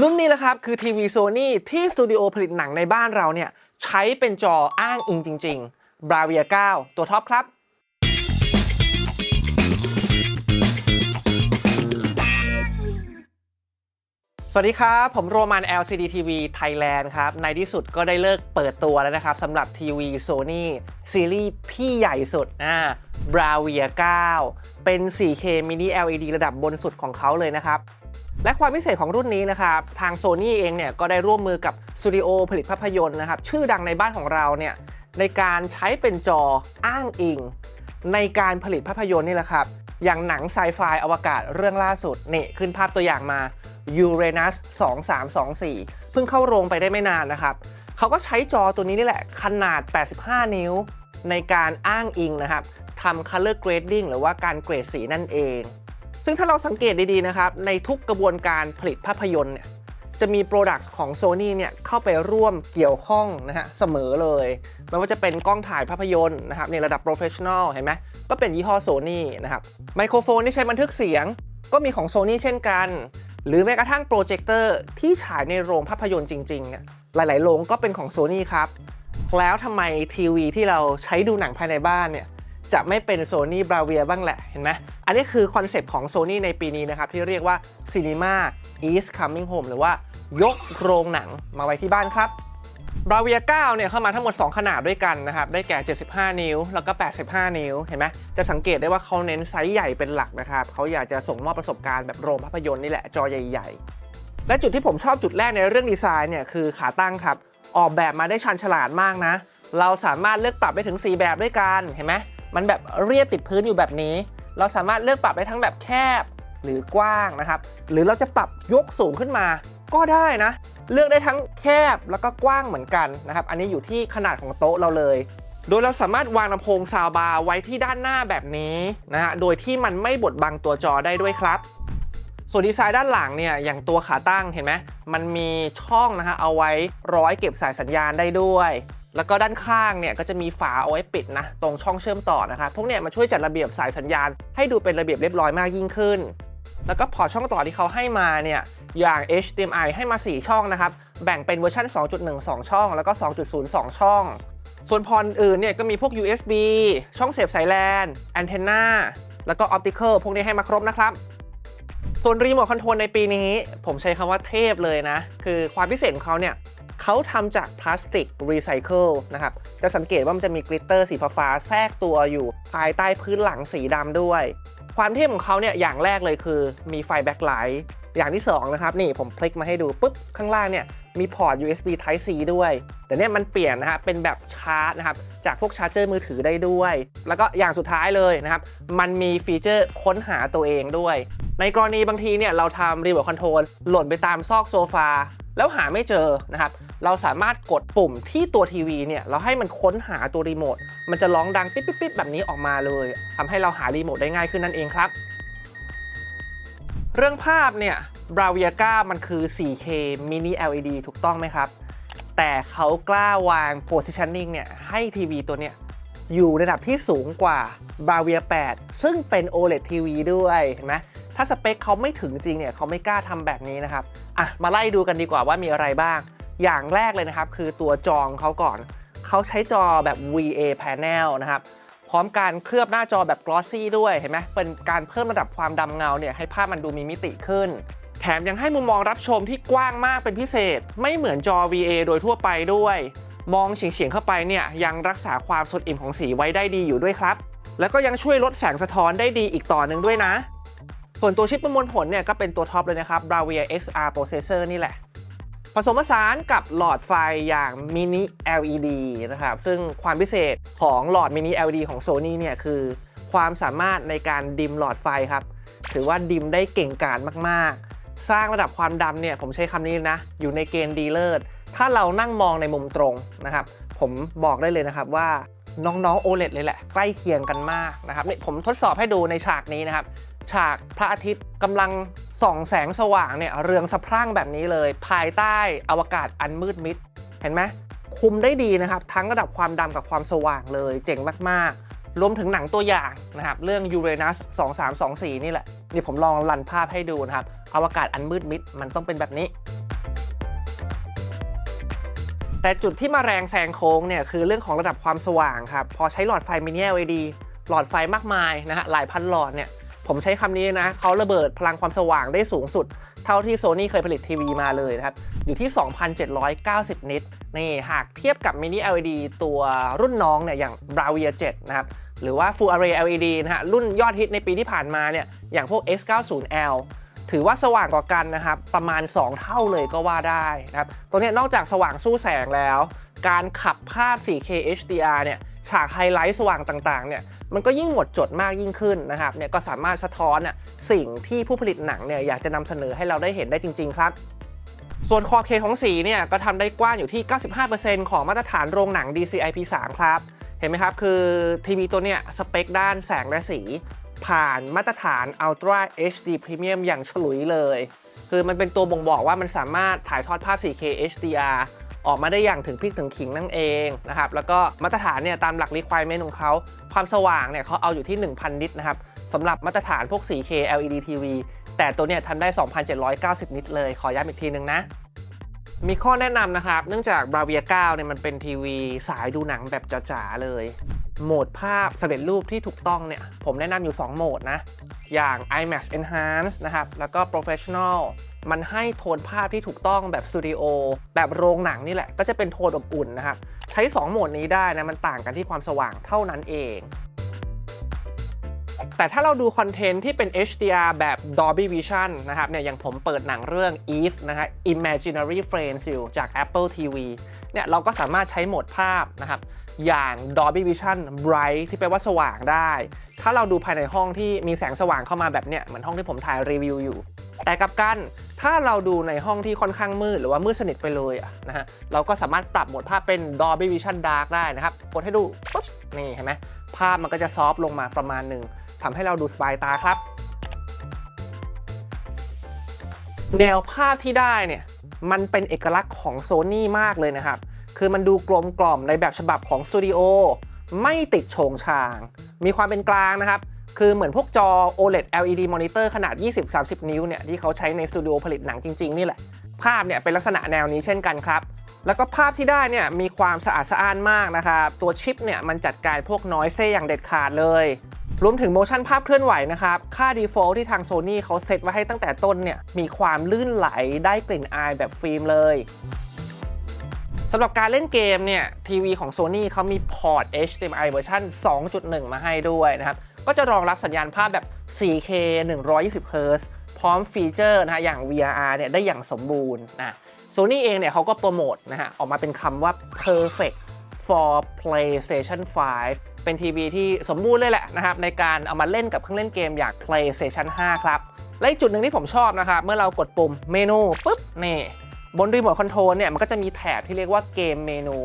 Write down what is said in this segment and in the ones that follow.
รุ่นนี้แหละครับ คือทีวีโซนี่ที่สตูดิโอผลิตหนังในบ้านเราเนี่ยใช้เป็นจออ้างอิงจริง ๆ Bravia 9 ตัวท็อปครับสวัสดีครับ ผมโรมัน LCD TV Thailand ครับ ในที่สุดก็ได้เลิกเปิดตัวแล้วนะครับสำหรับทีวี Sony ซีรีส์พี่ใหญ่สุดอ่า Bravia 9 เป็น 4K Mini LED ระดับบนสุดของเขาเลยนะครับ และความพิเศษของรุ่นนี้นะครับทาง Sony เองเนี่ยก็ได้ร่วมมือกับสตูดิโอผลิตภาพยนตร์นะครับชื่อดังในบ้านของเราเนี่ยในการใช้เป็นจออ้างอิง ในการผลิตภาพยนตร์นี่แหละครับ อย่างหนังไซไฟอวกาศเรื่องล่าสุดนี่ขึ้นภาพตัวอย่างมา Uranus 2324 เพิ่งเข้าโรงไปได้ไม่นานนะครับเขาก็ใช้จอตัวนี้นี่แหละ ขนาด 85 นิ้ว ในการอ้างอิงนะครับทำ color grading หรือว่าการเกรดสีนั่นเอง ซึ่งถ้าเราสังเกตดีๆนะครับ ในทุกกระบวนการผลิตภาพยนตร์เนี่ยจะมี Products ของ Sony เนี่ยเข้าไปร่วมเกี่ยวข้องนะฮะเสมอเลยไม่ว่าจะเป็นกล้องถ่ายภาพยนตร์นะครับในระดับ Professional เห็นไหมก็เป็นยี่ห้อ Sony นะครับไมโครโฟนที่ใช้บันทึกเสียงก็มีของ Sony เช่นกัน หรือแม้กระทั่งโปรเจคเตอร์ที่ฉายในโรงภาพยนตร์จริงๆ หลายๆ โรงก็เป็นของ Sony ครับ แล้วทำไมทีวีที่เราใช้ดูหนังภายในบ้านเนี่ย จะไม่เป็น Sony Bravia บ้างแหละ เห็นไหมอันนี้คือคอนเซปต์ของ Sony ในปีนี้นะครับ ที่เรียกว่า Cinema is coming home หรือว่ายกโรงหนังมาไว้ที่บ้านครับ Bravia 9เนี่ยเข้ามาทั้งหมด 2 ขนาดด้วยกันนะครับ ได้แก่ 75 นิ้ว แล้วก็ 85 นิ้ว เห็นไหม จะสังเกตได้ว่าเขาเน้นไซส์ใหญ่เป็นหลักนะครับ เขาอยากจะส่งมอบประสบการณ์แบบโรงภาพยนตร์นี่แหละ จอใหญ่ๆ และจุดที่ผมชอบจุดแรกในเรื่องดีไซน์เนี่ยคือขาตั้งครับ ออกแบบมาได้ชันฉลาดมากนะ เราสามารถเลือกปรับได้ถึง 4 แบบด้วยกัน เห็นไหม มันแบบเรียบติดพื้นอยู่แบบนี้ เราสามารถเลือกปรับได้ทั้งแบบแคบหรือกว้างนะครับ หรือเราจะปรับยกสูงขึ้นมาก็ได้นะ เลือกได้ทั้งแคบแล้วก็กว้างเหมือนกันนะครับ อันนี้อยู่ที่ขนาดของโต๊ะเราเลย โดยเราสามารถวางลำโพงซาวบาร์ไว้ที่ด้านหน้าแบบนี้นะฮะ โดยที่มันไม่บดบังตัวจอได้ด้วยครับ ส่วนดีไซน์ด้านหลังเนี่ย อย่างตัวขาตั้งเห็นไหม มันมีช่องนะฮะเอาไว้ร้อยเก็บสายสัญญาณได้ด้วย แล้วก็ด้านข้างเนี่ยก็จะมีฝาเอาไว้ปิดนะตรงช่องเชื่อมต่อนะครับพวกเนี่ยมาช่วยจัดระเบียบสายสัญญาณ ให้ดูเป็นระเบียบเรียบร้อยมากยิ่งขึ้น แล้วก็พอช่องต่อที่เขาให้มาเนี่ยอย่าง HDMI ให้มา 4 ช่องนะครับแบ่งเป็นเวอร์ชัน2.1 2 ช่อง แล้วก็ 2.0 2ช่อง ส่วนพอร์ตอื่นเนี่ยก็มีพวก USB ช่องเสียบสายแลนแอนเทนนาแล้วก็ออปติ c ลพวกนี้ให้มาครบนะครับส่วนรีโมทคอนโทรลในปีนี้ ผมใช้คำว่าเทพเลยนะ คือความพิเศษของเขาเนี่ย เขาทำจากพลาสติกรีไซเคิลนะครับ จะสังเกตว่ามันจะมีกลิตเตอร์สีฟ้าแทรกตัวอยู่ ภายใต้พื้นหลังสีดำด้วย ความเทพของเขาเนี่ยอย่างแรกเลยคือมีไฟแบ็คไลท์อย่างที่2นะครับนี่ผมพลิกมาให้ดูปุ๊บข้างล่างเนี่ยมีพอร์ต USB Type C ด้วย แต่เนี่ยมันเปลี่ยนนะฮะเป็นแบบชาร์จนะครับ จากพวกชาร์จเจอร์มือถือได้ด้วย แล้วก็อย่างสุดท้ายเลยนะครับ มันมีฟีเจอร์ค้นหาตัวเองด้วย ในกรณีบางทีเนี่ยเราทำรีโมทคอนโทรลหล่นไปตามซอกโซฟา แล้วหาไม่เจอนะครับ เราสามารถกดปุ่มที่ตัวทีวีเนี่ยเราให้มันค้นหาตัวรีโมทมันจะร้องดังปิ๊บปิ๊บปิ๊บแบบนี้ออกมาเลยทำให้เราหารีโมทได้ง่ายขึ้นนั่นเองครับ เรื่องภาพเนี่ย Bravia 9มันคือ 4K Mini LED ถูกต้องไหมครับ แต่เขากล้าวาง positioning เนี่ยให้ทีวีตัวเนี้ยอยู่ระดับที่สูงกว่า Bravia 8ซึ่งเป็น OLED TV ด้วยเห็นไหมถ้าสเปคเขาไม่ถึงจริงเนี่ยเขาไม่กล้าทำแบบนี้นะครับ อะ มาไล่ดูกันดีกว่าว่ามีอะไรบ้าง อย่างแรกเลยนะครับ คือตัวจอของเขาก่อน เขาใช้จอแบบ VA panel นะครับ พร้อมการเคลือบหน้าจอแบบ glossy ด้วย เห็นไหมเป็นการเพิ่มระดับความดำเงาเนี่ยให้ภาพมันดูมีมิติขึ้น แถมยังให้มุมมองรับชมที่กว้างมากเป็นพิเศษ ไม่เหมือนจอ VA โดยทั่วไปด้วย มองเฉียงๆเข้าไปเนี่ยยังรักษาความสดอิ่มของสีไว้ได้ดีอยู่ด้วยครับ แล้วก็ยังช่วยลดแสงสะท้อนได้ดีอีกต่อหนึ่งด้วยนะส่วนตัวชิปประมวลผลเนี่ยก็เป็นตัวท็อปเลยนะครับ Bravia XR Processor นี่แหละ สมผสานกับหลอดไฟอย่าง Mini LED นะครับ ซึ่งความพิเศษของหลอด Mini LED ของ Sony เนี่ยคือความสามารถในการดิมหลอดไฟครับ ถือว่าดิมได้เก่งกาจมากๆ สร้างระดับความดำเนี่ยผมใช้คำนี้นะ อยู่ในเกณฑ์ดีเลิศถ้าเรานั่งมองในมุมตรงนะครับ ผมบอกได้เลยนะครับว่าน้องๆ OLED เลยแหละ ใกล้เคียงกันมากนะครับนี่ผมทดสอบให้ดูในฉากนี้นะครับ ฉากพระอาทิตย์กำลัง ส่องแสงสว่างเนี่ยเรืองสะพรั่งแบบนี้เลย ภายใต้อวกาศอันมืดมิด เห็นไหมคุมได้ดีนะครับ ทั้งระดับความดำกับความสว่างเลยเจ๋งมากๆ รวมถึงหนังตัวอย่างนะครับ เรื่อง Uranus 2324 นี่แหละ นี่ผมลองรันภาพให้ดูนะครับ อวกาศอันมืดมิดมันต้องเป็นแบบนี้ แต่จุดที่มาแรงแซงโค้งเนี่ยคือเรื่องของระดับความสว่างครับ พอใช้หลอดไฟมินิ LED หลอดไฟมากมายนะฮะหลายพันหลอดเนี่ย ผมใช้คำนี้นะเขาระเบิดพลังความสว่างได้สูงสุด เท่าที่โซนี่เคยผลิตทีวีมาเลยนะครับ อยู่ที่ 2,790 นิตนี่หากเทียบกับมินิ LED ตัวรุ่นน้องเนี่ยอย่าง Bravia 7 นะครับ หรือว่า Full Array LED นะฮะรุ่นยอดฮิตในปีที่ผ่านมาเนี่ยอย่างพวก S90L ถือว่าสว่างกว่ากันนะครับ ประมาณ 2 เท่าเลยก็ว่าได้นะครับ ตัวนี้นอกจากสว่างสู้แสงแล้ว การขับภาพ 4K HDR เนี่ยฉากไฮไลท์สว่างต่างๆเนี่ย มันก็ยิ่งหมดจดมากยิ่งขึ้นนะครับเนี่ยก็สามารถสะท้อนน่ะสิ่งที่ผู้ผลิตหนังเนี่ยอยากจะนำเสนอให้เราได้เห็นได้จริง ๆ ครับส่วนคอเคของสีเนี่ยก็ทำได้กว้างอยู่ที่ 95%ของมาตรฐานโรงหนัง DCI-P3 ครับ เห็นไหมครับ คือทีวีตัวเนี้ยสเปคด้านแสงและสี ผ่านมาตรฐาน Ultra HD Premium อย่างฉลุยเลย คือมันเป็นตัวบ่งบอกว่ามันสามารถถ่ายทอดภาพ 4K HDR ออกมาได้อย่างถึงพริกถึงขิงนั่นเองนะครับแล้วก็มาตรฐานเนี่ยตามหลัก requirement ของเขาความสว่างเนี่ยเขาเอาอยู่ที่ 1,000 นิตนะครับสำหรับมาตรฐานพวก 4K LED TV แต่ตัวเนี่ยทำได้ 2,790 นิตเลย ขอย้ำอีกทีนึงนะ มีข้อแนะนำนะครับ เนื่องจาก Bravia 9เนี่ยมันเป็นทีวีสายดูหนังแบบจ๋าๆเลย โหมดภาพสำเร็จรูปที่ถูกต้องเนี่ย ผมแนะนำอยู่ 2 โหมดนะ อย่าง IMAX Enhance นะครับ แล้วก็ Professional มันให้โทนภาพที่ถูกต้องแบบสตูดิโอแบบโรงหนังนี่แหละ ก็จะเป็นโทนอบอุ่นนะครับ ใช้ 2 โหมดนี้ได้นะ มันต่างกันที่ความสว่างเท่านั้นเอง แต่ถ้าเราดูคอนเทนต์ที่เป็น HDR แบบ Dolby Vision นะครับเนี่ยอย่างผมเปิดหนังเรื่อง Eve นะฮะ Imaginary Friends อยู่จาก Apple TV เนี่ยเราก็สามารถใช้โหมดภาพนะครับ อย่าง Dolby Vision Bright ที่แปลว่าสว่างได้ ถ้าเราดูภายในห้องที่มีแสงสว่างเข้ามาแบบเนี้ยเหมือนห้องที่ผมถ่ายรีวิวอยู่ แต่กับกัน ถ้าเราดูในห้องที่ค่อนข้างมืด หรือว่ามืดสนิทไปเลยอะนะฮะเราก็สามารถปรับโหมดภาพเป็น Dolby Vision Dark ได้นะครับกดให้ดูปุ๊บนี่เห็นไหมภาพมันก็จะซอฟต์ลงมาประมาณหนึ่งทำให้เราดูสบายตาครับ แนวภาพที่ได้เนี่ยมันเป็นเอกลักษณ์ของ Sony มากเลยนะครับ คือมันดูกลมกล่อมในแบบฉบับของสตูดิโอไม่ติดโฉงชาง มีความเป็นกลางนะครับ คือเหมือนพวกจอ OLED LED monitor ขนาด 20-30 นิ้วเนี่ยที่เขาใช้ในสตูดิโอผลิตหนังจริง ๆ นี่แหละ ภาพเนี่ยเป็นลักษณะแนวนี้เช่นกันครับ แล้วก็ภาพที่ได้เนี่ยมีความสะอาดสะอ้านมากนะครับ ตัวชิปเนี่ยมันจัดการพวกน้อยเซ่อย่างเด็ดขาดเลย รวมถึงโมชั่นภาพเคลื่อนไหวนะครับ ค่า default ที่ทาง Sony เขาเซตไว้ให้ตั้งแต่ต้นเนี่ยมีความลื่นไหลได้กลิ่นอายแบบฟิล์มเลย สำหรับการเล่นเกมเนี่ยทีวีของ Sony เขามีพอร์ต HDMI เวอร์ชัน2.1 มาให้ด้วยนะครับ ก็จะรองรับสัญญาณภาพแบบ 4K 120 Hz พร้อมฟีเจอร์นะฮะอย่าง VRR เนี่ยได้อย่างสมบูรณ์นะ Sony เองเนี่ยเขาก็โปรโมทนะฮะออกมาเป็นคำว่า perfect for PlayStation 5 เป็นทีวีที่สมบูรณ์เลยแหละนะครับในการเอามาเล่นกับเครื่องเล่นเกมอย่าง PlayStation 5 ครับ และอีกจุดหนึ่งที่ผมชอบนะครับเมื่อเรากดปุ่มเมนูปุ๊บนี่ บนรีโมทคอนโทรลเนี่ยมันก็จะมีแถบที่เรียกว่าเกมเมนู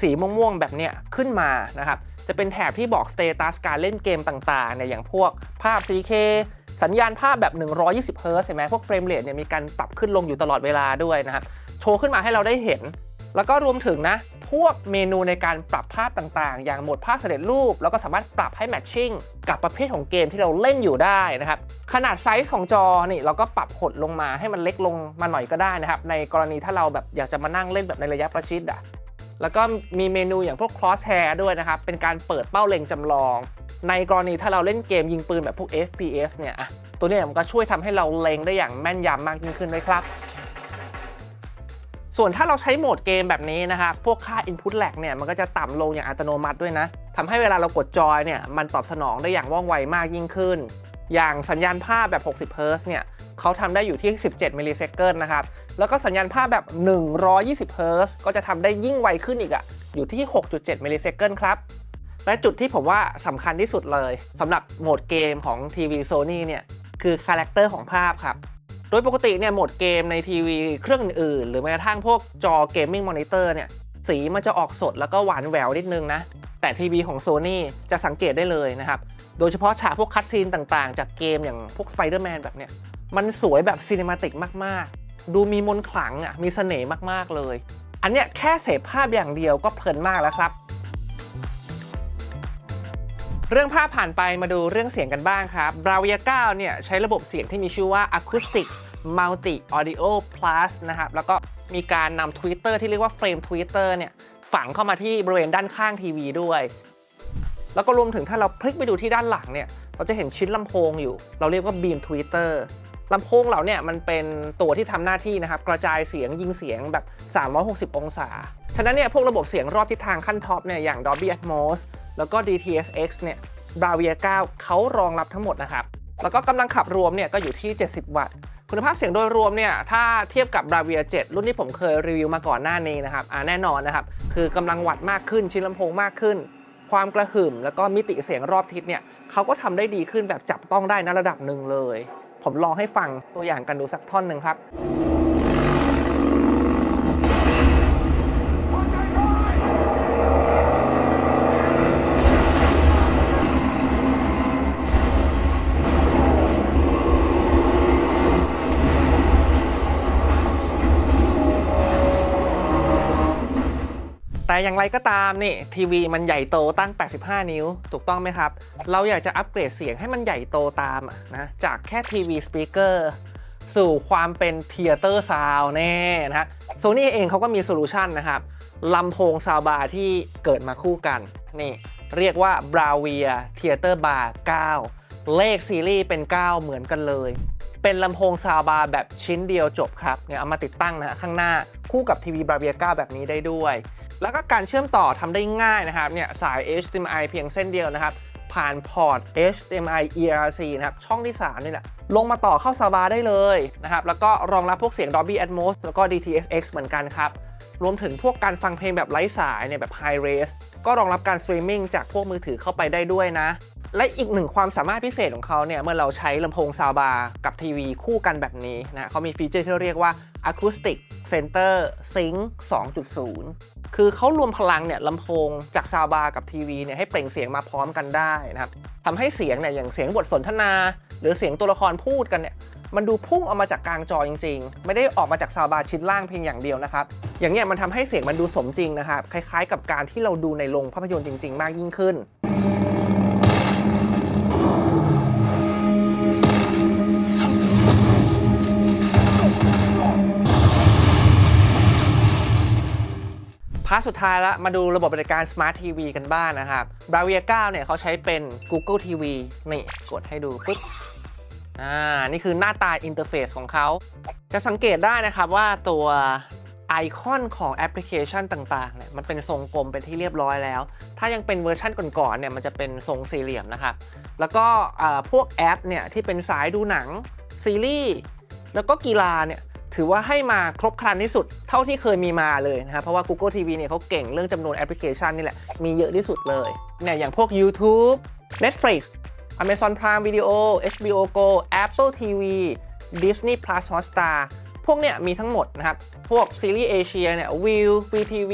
สีม่วงๆแบบเนี้ยขึ้นมานะครับจะเป็นแถบที่บอกสเตตัสการเล่นเกมต่างๆเนี่ยอย่างพวกภาพ 4K สัญญาณภาพแบบ 120เฮิร์ตซ์เห็นไหมพวกเฟรมเรทเนี่ยมีการปรับขึ้นลงอยู่ตลอดเวลาด้วยนะครับ โชว์ขึ้นมาให้เราได้เห็น แล้วก็รวมถึงนะ พวกเมนูในการปรับภาพต่างๆ อย่างโหมดภาพเสด็จรูป แล้วก็สามารถปรับให้แมทชิ่งกับประเภทของเกมที่เราเล่นอยู่ได้นะครับ ขนาดไซส์ของจอนี่เราก็ปรับหดลงมาให้มันเล็กลงมาหน่อยก็ได้นะครับ ในกรณีถ้าเราแบบอยากจะมานั่งเล่นแบบในระยะประชิดอะแล้วก็มีเมนูอย่างพวก cross hair ด้วยนะครับ เป็นการเปิดเป้าเล็งจำลอง ในกรณีถ้าเราเล่นเกมยิงปืนแบบพวก FPS เนี่ย ตัวนี้มันก็ช่วยทำให้เราเล็งได้อย่างแม่นยำมากยิ่งขึ้นด้วยครับ ส่วนถ้าเราใช้โหมดเกมแบบนี้นะครับพวกค่า input lag เนี่ยมันก็จะต่ำลงอย่างอัตโนมัติด้วยนะทำให้เวลาเรากดจอยเนี่ยมันตอบสนองได้อย่างว่องไวมากยิ่งขึ้น อย่างสัญญาณภาพแบบ 60เฮิร์ตเนี่ยเขาทำได้อยู่ที่ 17มิลลิเซคันนะครับแล้วก็สัญญาณภาพแบบ 120เฮิร์ตก็จะทำได้ยิ่งไวขึ้นอีกอะอยู่ที่ 6.7มิลลิเซคันครับและจุดที่ผมว่าสำคัญที่สุดเลยสำหรับโหมดเกมของทีวี Sony เนี่ยคือคาแรคเตอร์ของภาพครับ โดยปกติเนี่ยโหมดเกมในทีวีเครื่องอื่นๆ หรือแม้กระทั่งพวกจอเกมมิ่งมอนิเตอร์เนี่ยสีมันจะออกสดแล้วก็หวานแหววนิดนึงนะ แต่ทีวีของ Sony จะสังเกตได้เลยนะครับ โดยเฉพาะฉากพวกคัตซีนต่างๆ จากเกมอย่างพวก Spider-Man แบบเนี้ยมันสวยแบบซีนิมาติกมากๆ ดูมีมนขลังอะมีเสน่ห์มากๆเลย อันเนี้ยแค่เสพภาพอย่างเดียวก็เพลินมากแล้วครับ เรื่องภาพผ่านไปมาดูเรื่องเสียงกันบ้างครับ Bravia 9 เนี่ยใช้ระบบเสียงที่มีชื่อว่า Acoustic Multi Audio Plus นะครับแล้วก็มีการนำ Twitter ที่เรียกว่า Frame Twitter เนี่ยฝังเข้ามาที่บริเวณด้านข้างทีวีด้วย แล้วก็รวมถึงถ้าเราพลิกไปดูที่ด้านหลังเนี่ยเราจะเห็นชิ้นลำโพงอยู่ เราเรียกว่า Beam Tweeter ลำโพงเหล่าเนี่ยมันเป็นตัวที่ทำหน้าที่นะครับกระจายเสียงยิงเสียงแบบ 360 องศา ฉะนั้นเนี่ยพวกระบบเสียงรอบทิศทางขั้นท็อปเนี่ยอย่าง Dolby Atmos แล้วก็ DTS:X เนี่ย Bravia 9เขารองรับทั้งหมดนะครับ แล้วก็กำลังขับรวมเนี่ยก็อยู่ที่ 70 วัตต์ คุณภาพเสียงโดยรวมเนี่ยถ้าเทียบกับ Bravia 7 รุ่นที่ผมเคยรีวิวมาก่อนหน้านี้นะครับอ่าแน่นอนนะครับ คือกำลังวัตต์มากขึ้น ชิ้นลำโพงมากขึ้น ความกระหึ่ม แล้วก็มิติเสียงรอบทิศเนี่ยเขาก็ทำได้ดีขึ้นแบบจับต้องได้ในระดับหนึ่งเลย ผมลองให้ฟังตัวอย่างกันดูสักท่อนหนึ่งครับ แต่ อย่างไรก็ตามนี่ทีวีมันใหญ่โตตั้ง 85 นิ้ว ถูกต้องไหมครับ เราอยากจะอัปเกรดเสียงให้มันใหญ่โตตามนะจากแค่ทีวีสปีกเกอร์สู่ความเป็นเทียเตอร์ซาวแน่นะฮะโซนี่เองเขาก็มีโซลูชันนะครับลำโพงซาวบาร์ที่เกิดมาคู่กันนี่เรียกว่า Bravia Theater Bar 9 เลขซีรีส์เป็น 9 เหมือนกันเลย เป็นลำโพงซาวบาร์แบบชิ้นเดียวจบครับเนี่ยเอามาติดตั้งนะฮะข้างหน้าคู่กับทีวี Bravia 9แบบนี้ได้ด้วย แล้วก็การเชื่อมต่อทำได้ง่ายนะครับเนี่ยสาย HDMI เพียงเส้นเดียวนะครับ ผ่านพอร์ต HDMI ERC นะครับ ช่องที่ 3 นี่แหละ ลงมาต่อเข้าซาวบาได้เลยนะครับ แล้วก็รองรับพวกเสียง Dolby Atmos แล้วก็ DTS:X เหมือนกันครับรวมถึงพวกการฟังเพลงแบบไร้สายเนี่ยแบบ High Res ก็รองรับการสตรีมมิ่งจากพวกมือถือเข้าไปได้ด้วยนะ และอีกหนึ่งความสามารถพิเศษของเขาเนี่ย เมื่อเราใช้ลำโพงซาวบาร์กับทีวีคู่กันแบบนี้นะเขามีฟีเจอร์ที่เรียกว่า Acoustic Center Sync 2.0 คือเขารวมพลังเนี่ยลำโพงจากซาวบาร์กับทีวีเนี่ยให้เปล่งเสียงมาพร้อมกันได้นะครับทำให้เสียงเนี่ยอย่างเสียงบทสนทนา หรือเสียงตัวละครพูดกันเนี่ยมันดูพุ่งออกมาจากกลางจอจริง ๆ ไม่ได้ออกมาจากซาวบาร์ชิ้นล่างเพียงอย่างเดียวนะครับ อย่างเนี้ยมันทำให้เสียงมันดูสมจริงนะครับ คล้ายๆ กับการที่เราดูในโรงภาพยนตร์จริง ๆ มากยิ่งขึ้น พาร์ทสุดท้ายละมาดูระบบบริการ Smart TV กันบ้างนะครับ Bravia 9 เนี่ยเขาใช้เป็น Google TV นี่กดให้ดูปุ๊บอ่า นี่คือหน้าตาอินเทอร์เฟซของเขา จะสังเกตได้นะครับว่าตัวไอคอนของแอปพลิเคชันต่างๆ เนี่ยมันเป็นทรงกลมเป็นที่เรียบร้อยแล้ว ถ้ายังเป็นเวอร์ชันก่อนๆ เนี่ยมันจะเป็นทรงสี่เหลี่ยมนะครับ แล้วก็พวกแอปเนี่ยที่เป็นสายดูหนังซีรีส์แล้วก็กีฬาเนี่ย ถือว่าให้มาครบครันที่สุดเท่าที่เคยมีมาเลยนะครับเพราะว่า Google TV เนี่ยเขาเก่งเรื่องจำนวนแอปพลิเคชันนี่แหละ มีเยอะที่สุดเลยเนี่ยอย่างพวก YouTube Netflix Amazon Prime Video HBO Go Apple TV Disney Plus Hotstar พวกเนี่ยมีทั้งหมดนะครับ พวกซีรีส์เอเชียเนี่ยวิว VTV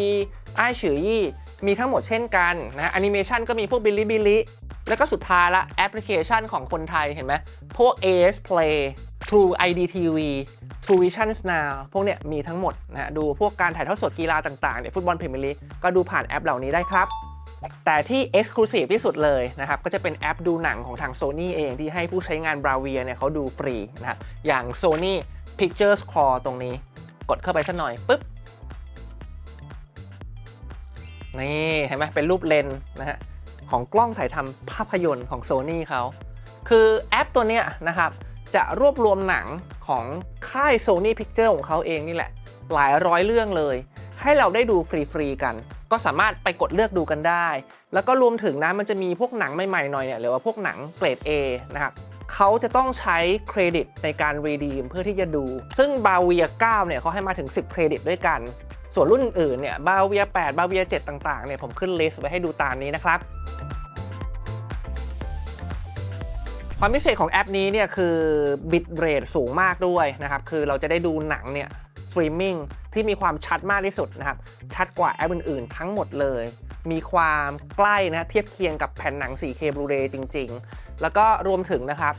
ไอฉือยี่มีทั้งหมดเช่นกันนะแอนิเมชันก็มีพวกบิลิบิลิ แล้วก็สุดท้ายละแอปพลิเคชันของคนไทยเห็นไหมพวก AS Play True ID TV True Vision Now พวกเนี่ยมีทั้งหมดนะฮะดูพวกการถ่ายทอดสดกีฬาต่างๆเนี่ยฟุตบอลพรีเมียร์ลีกก็ดูผ่านแอปเหล่านี้ได้ครับ แต่ที่ Exclusive ที่สุดเลยนะครับ ก็จะเป็นแอปดูหนังของทาง Sony เองที่ให้ผู้ใช้งาน Bravia เนี่ยเขาดูฟรีนะครับอย่าง Sony Pictures Core ตรงนี้ กดเข้าไปสักหน่อยปุ๊บนี่เห็นไหมเป็นรูปเลนนะฮะ ของกล้องถ่ายทำภาพยนตร์ของ Sony เขา คือแอปตัวเนี้ยนะครับ จะรวบรวมหนังของค่าย Sony Picture ของเขาเองนี่แหละ หลายร้อยเรื่องเลย ให้เราได้ดูฟรีๆกัน ก็สามารถไปกดเลือกดูกันได้ แล้วก็รวมถึงนะมันจะมีพวกหนังใหม่ๆหน่อยเนี่ยหรือว่าพวกหนังเกรด A นะครับเขาจะต้องใช้เครดิตในการรีดีมเพื่อที่จะดู ซึ่ง b a v i a 9เนี่ยเขาให้มาถึง 10 เครดิตด้วยกัน ส่วนรุ่นอื่นเนี่ย b a v i a 8 b a v i a 7ต่างๆเนี่ยผมขึ้นลิสต์ไว้ให้ดูตามนี้นะครับความพิเศษของแอปนี้เนี่ยคือบิตเรทสูงมากด้วยนะครับ คือเราจะได้ดูหนังเนี่ยสตรีมมิ่งที่มีความชัดมากที่สุดนะครับ ชัดกว่าแอปอื่นๆ ทั้งหมดเลย มีความใกล้นะเทียบเคียงกับแผ่นหนัง 4K Blu-ray จริง ๆ แล้วก็รวมถึงนะครับ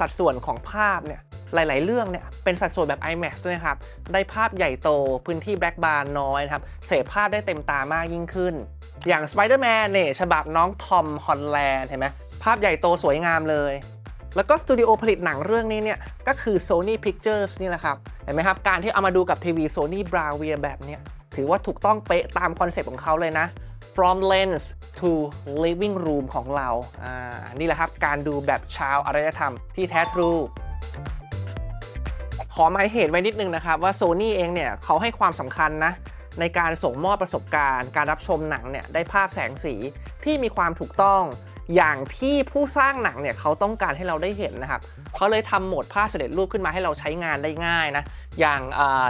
สัดส่วนของภาพเนี่ยหลาย ๆ เรื่องเนี่ยเป็นสัดส่วนแบบ IMAX ด้วยครับ ได้ภาพใหญ่โตพื้นที่แบล็กบาร์น้อยครับ เสพภาพได้เต็มตามากยิ่งขึ้น อย่าง Spider-Man เนี่ยฉบับน้องทอมฮอลแลนด์เห็นไหมภาพใหญ่โตสวยงามเลย แล้วก็สตูดิโอผลิตหนังเรื่องนี้เนี่ย ก็คือ Sony Pictures นี่แหละครับ เห็นไหมครับ การที่เอามาดูกับทีวี Sony Bravia แบบเนี้ยถือว่าถูกต้องเป๊ะตามคอนเซปต์ของเขาเลยนะ from lens to living room ของเราอ่านี่แหละครับ การดูแบบชาวอารยธรรมที่แท้ทรูขอหมายเหตุไว้นิดนึงนะครับ ว่า Sony เองเนี่ยเขาให้ความสำคัญนะ ในการส่งมอบประสบการณ์ การรับชมหนังเนี่ยได้ภาพแสงสีที่มีความถูกต้องอย่างที่ผู้สร้างหนังเนี่ยเขาต้องการให้เราได้เห็นนะครับเขาเลยทำโหมดภาพเสด็จรูปขึ้นมาให้เราใช้งานได้ง่ายนะ อย่าง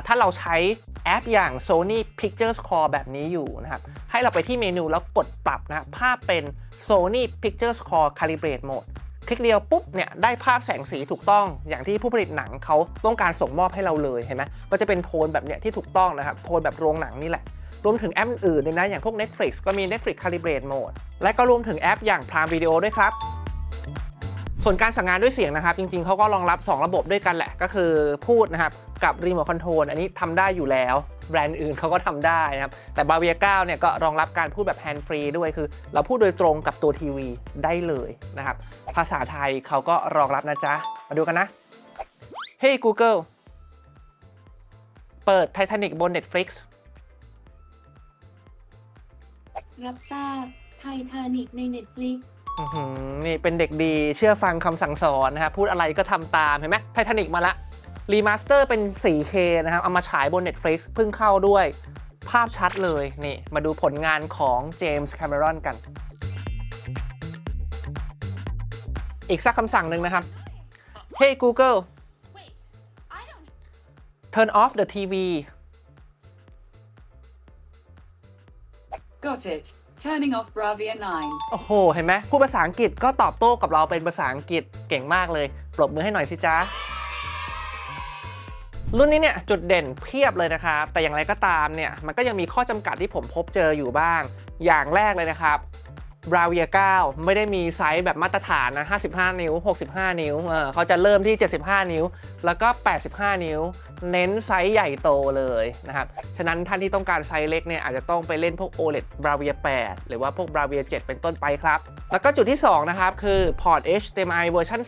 ถ้าเราใช้ แอปอย่าง Sony Pictures Core แบบนี้อยู่นะครับ ให้เราไปที่เมนูแล้วกดปรับนะครับภาพเป็น Sony Pictures Core Calibrate Mode คลิกเดียวปุ๊บเนี่ยได้ภาพแสงสีถูกต้องอย่างที่ผู้ผลิตหนังเขาต้องการส่งมอบให้เราเลยเห็นไหมก็จะเป็นโทนแบบเนี้ยที่ถูกต้องนะครับ โทนแบบโรงหนังนี่แหละ รวมถึงแอปอื่นๆเลยนะ อย่างพวก Netflix ก็มี Netflix Calibrate Mode และก็รวมถึงแอปอย่าง Prime Video ด้วยครับ ส่วนการสั่งงานด้วยเสียงนะครับ จริงๆเขาก็รองรับ 2 ระบบด้วยกันแหละ ก็คือพูดนะครับ กับ Remote Control อันนี้ทำได้อยู่แล้ว แบรนด์อื่นเขาก็ทำได้นะครับ แต่ Bravia 9เนี่ยก็รองรับการพูดแบบ Hand Free ด้วยคือ เราพูดโดยตรงกับตัวทีวีได้เลยนะครับ ภาษาไทยเขาก็รองรับนะจ๊ะ มาดูกันนะ Hey Google เปิด Titanic บน Netflix รับทราบไททานิกในเนี่เป็นเด็กดีเชื่อฟังคำสั่งสอนนะครับพูดอะไรก็ทำตามเห็นไหมไททานิกมาละรีมาสเตอร์เป็น 4K นะครับ เอามาฉายบน Netflix เพิ่งเข้าด้วย ภาพชัดเลย นี่ มาดูผลงานของเจมส์แคม e รอนกัน อีกสักคำสั่งหนึ่งนะครับ Hey Google turn off the TV Got it. Turning off Bravia 9. โอ้โห เห็นไหมพูดภาษาอังกฤษก็ตอบโต้กับเราเป็นภาษาอังกฤษเก่งมากเลย ปรบมือให้หน่อยสิจ้ารุ่นนี้เนี่ยจุดเด่นเพียบเลยนะครับ แต่อย่างไรก็ตามเนี่ยมันก็ยังมีข้อจำกัดที่ผมพบเจออยู่บ้าง อย่างแรกเลยนะครับ Bravia 9ไม่ได้มีไซส์แบบมาตรฐานนะ 55 นิ้ว 65 นิ้วเออเขาจะเริ่มที่ 75 นิ้ว แล้วก็ 85 นิ้ว เน้นไซส์ใหญ่โตเลยนะครับ ฉะนั้นท่านที่ต้องการไซส์เล็กเนี่ยอาจจะต้องไปเล่นพวก OLED Bravia 8 หรือว่าพวก Bravia 7 เป็นต้นไปครับ แล้วก็จุดที่ 2 นะครับ คือพอร์ต HDMI เวอร์ชัน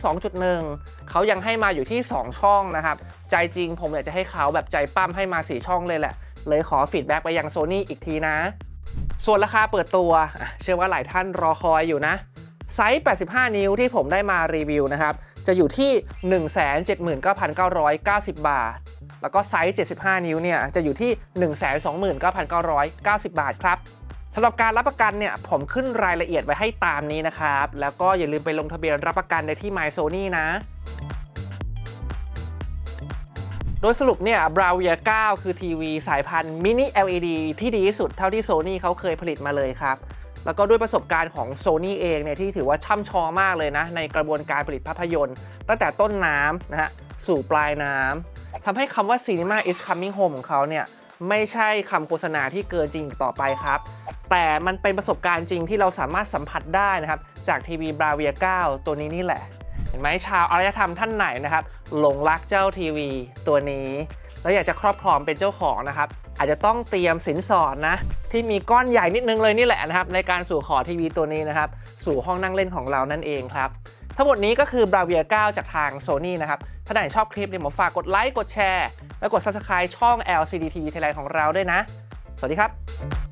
2.1 เขายังให้มาอยู่ที่ 2 ช่องนะครับ ใจจริงผมอยากจะให้เขาแบบใจปั้มให้มา 4 ช่องเลยแหละ เลยขอฟีดแบ็กไปยัง Sony อีกทีนะ ส่วนราคาเปิดตัว เชื่อว่าหลายท่านรอคอยอยู่นะ ไซส์ 85 นิ้วที่ผมได้มารีวิวนะครับ จะอยู่ที่ 179,990 บาท แล้วก็ไซส์ 75 นิ้วเนี่ยจะอยู่ที่ 129,990 บาทครับสำหรับการรับประกันเนี่ยผมขึ้นรายละเอียดไว้ให้ตามนี้นะครับ แล้วก็อย่าลืมไปลงทะเบียนรับประกันในที่ My Sony นะ โดยสรุปเนี่ย Bravia 9 คือทีวีสายพันธุ์ Mini LED ที่ดีที่สุดเท่าที่ Sony เขาเคยผลิตมาเลยครับ แล้วก็ด้วยประสบการณ์ของ Sony เองเนี่ยที่ถือว่าช่ำชองมากเลยนะ ในกระบวนการผลิตภาพยนตร์ ตั้งแต่ต้นน้ำนะฮะสู่ปลายน้ำทำให้คำว่า Cinema is coming home ของเขาเนี่ยไม่ใช่คำโฆษณาที่เกินจริงต่อไปครับ แต่มันเป็นประสบการณ์จริงที่เราสามารถสัมผัสได้นะครับ จากทีวี Bravia 9ตัวนี้นี่แหละ เห็นไหมชาวอารยธรรมท่านไหนนะครับ หลงรักเจ้าทีวีตัวนี้ แล้วอยากจะครอบครองเป็นเจ้าของนะครับ อาจจะต้องเตรียมสินสอดนะที่มีก้อนใหญ่นิดนึงเลยนี่แหละนะครับ ในการสู่ขอทีวีตัวนี้นะครับ สู่ห้องนั่งเล่นของเรานั่นเองครับ ทั้งหมดนี้ก็คือ Bravia 9จากทาง Sony นะครับ ถ้าไหนชอบคลิปเนี่ยผมฝากกดไลค์กดแชร์ และกด Subscribe ช่อง LCD TV Thailand ของเราด้วยนะ สวัสดีครับ